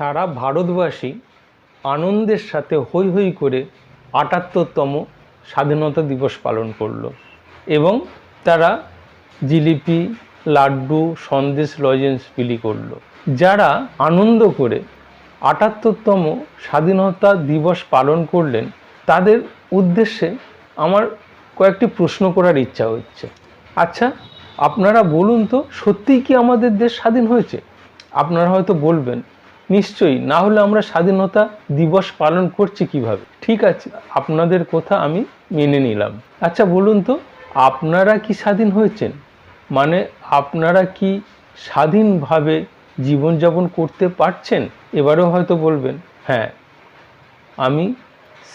সারা ভারতবাসী আনন্দের সাথে হৈ হৈ করে আটাত্তরতম স্বাধীনতা দিবস পালন করল। এবং তারা জিলিপি, লাড্ডু, সন্দেশ, লজেন্স বিলি করল। যারা আনন্দ করে আটাত্তরতম স্বাধীনতা দিবস পালন করলেন, তাদের উদ্দেশ্যে আমার কয়েকটি প্রশ্ন করার ইচ্ছা হচ্ছে। আচ্ছা আপনারা বলুন তো, সত্যিই কি আমাদের দেশ স্বাধীন হয়েছে? আপনারা হয়তো বলবেন নিশ্চয়ই, না হলে আমরা স্বাধীনতা দিবস পালন করছি কীভাবে? ঠিক আছে, আপনাদের কথা আমি মেনে নিলাম। আচ্ছা বলুন তো, আপনারা কি স্বাধীন হয়েছেন? মানে আপনারা কি স্বাধীনভাবে জীবনযাপন করতে পারছেন? এবারেও হয়তো বলবেন হ্যাঁ আমি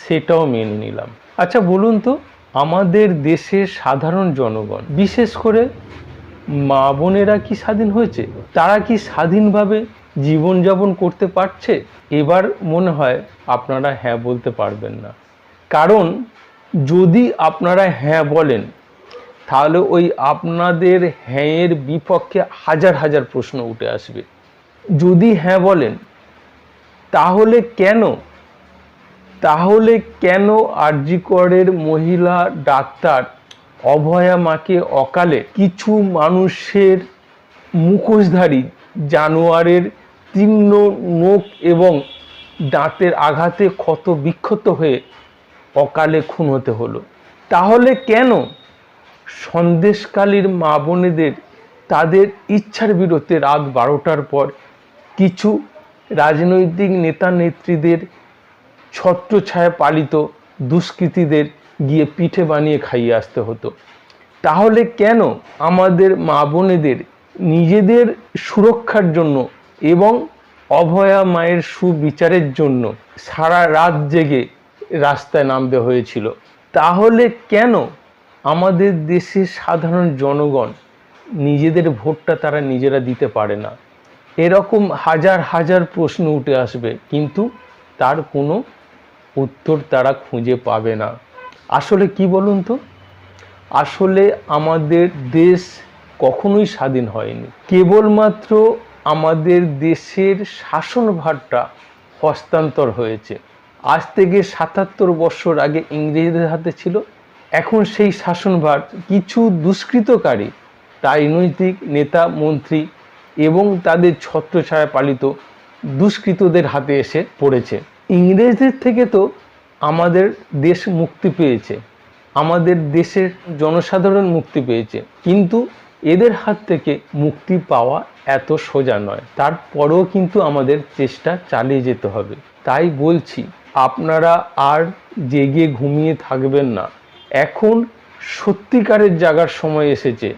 সেটাও মেনে নিলাম। আচ্ছা বলুন তো, আমাদের দেশের সাধারণ জনগণ, বিশেষ করে মা বোনেরা কি স্বাধীন হয়েছে? তারা কি স্বাধীনভাবে জীবনযাপন করতে পারছে? এবার মনে হয় আপনারা হ্যাঁ বলতে পারবেন না। কারণ যদি আপনারা হ্যাঁ বলেন, তাহলে ওই আপনাদের হ্যাঁয়ের বিপক্ষে হাজার হাজার প্রশ্ন উঠে আসবে। যদি হ্যাঁ বলেন, তাহলে কেন? তাহলে কেন আরজিকরের মহিলা ডাক্তার অভয়া মাকে অকালে কিছু মানুষের মুখোশধারী জানোয়ারের তীক্ষ্ণ নখ এবং দাঁতের আঘাতে ক্ষত বিক্ষত হয়ে অকালে খুন হতে হলো। তাহলে কেন সন্দেশকালীর মা বোনেদের তাদের ইচ্ছার বিরুদ্ধে রাত বারোটার পর কিছু রাজনৈতিক নেতা নেত্রীদের ছত্রছায়া পালিত দুষ্কৃতীদের গিয়ে পিঠে বানিয়ে খাইয়ে আসতে হতো। তাহলে কেন আমাদের মা বোনেদের নিজেদের সুরক্ষার জন্য এবং অভয়া মায়ের সুবিচারের জন্য সারা রাত জেগে রাস্তায় নামতে হয়েছিল। তাহলে কেন আমাদের দেশের সাধারণ জনগণ নিজেদের ভোটটা তারা নিজেরা দিতে পারে না? এরকম হাজার হাজার প্রশ্ন উঠে আসবে, কিন্তু তার কোনো উত্তর তারা খুঁজে পাবে না। আসলে কি বলুন তো? আসলে আমাদের দেশ কখনোই স্বাধীন হয়নি। কেবলমাত্র আমাদের দেশের শাসনভারটা হস্তান্তর হয়েছে। আজ থেকে সাতাত্তর বছর আগে ইংরেজদের হাতে ছিল। এখন সেই শাসনভার কিছু দুষ্কৃতকারী, রাজনৈতিক নেতা, মন্ত্রী এবং তাদের ছত্রছায়া পালিত দুষ্কৃতদের হাতে এসে পড়েছে। ইংরেজদের থেকে তো আমাদের দেশ মুক্তি পেয়েছে। আমাদের দেশের জনসাধারণ মুক্তি পেয়েছে। কিন্তু এদের হাত থেকে মুক্তি পাওয়া এত সোজা নয়। তারপরেও কিন্তু আমাদের চেষ্টা চালিয়ে যেতে হবে। তাই বলছি, আপনারা আর জেগে ঘুমিয়ে থাকবেন না। এখন সত্যিকারের জাগার সময় এসেছে।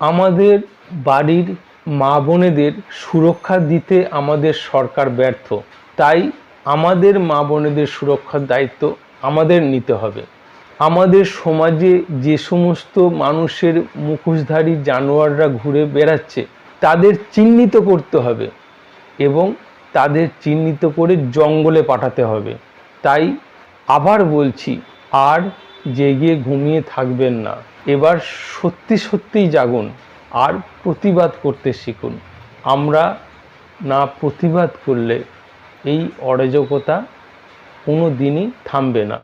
আমাদের বাড়ির মা বোনেদের সুরক্ষা দিতে আমাদের সরকার ব্যর্থ। তাই আমাদের মা বোনেদের সুরক্ষার দায়িত্ব আমাদের নিতে হবে। আমাদের সমাজে যে সমস্ত মানুষের মুখোশধারী জানোয়াররা ঘুরে বেড়াচ্ছে, তাদের চিহ্নিত করতে হবে এবং তাদের চিহ্নিত করে জঙ্গলে পাঠাতে হবে। তাই আবার বলছি, আর জেগে ঘুমিয়ে থাকবেন না। এবার সত্যি সত্যিই জাগুন, আর প্রতিবাদ করতে শিখুন। আমরা না প্রতিবাদ করলে এই অরাজকতা কোনো দিনই থামবে না।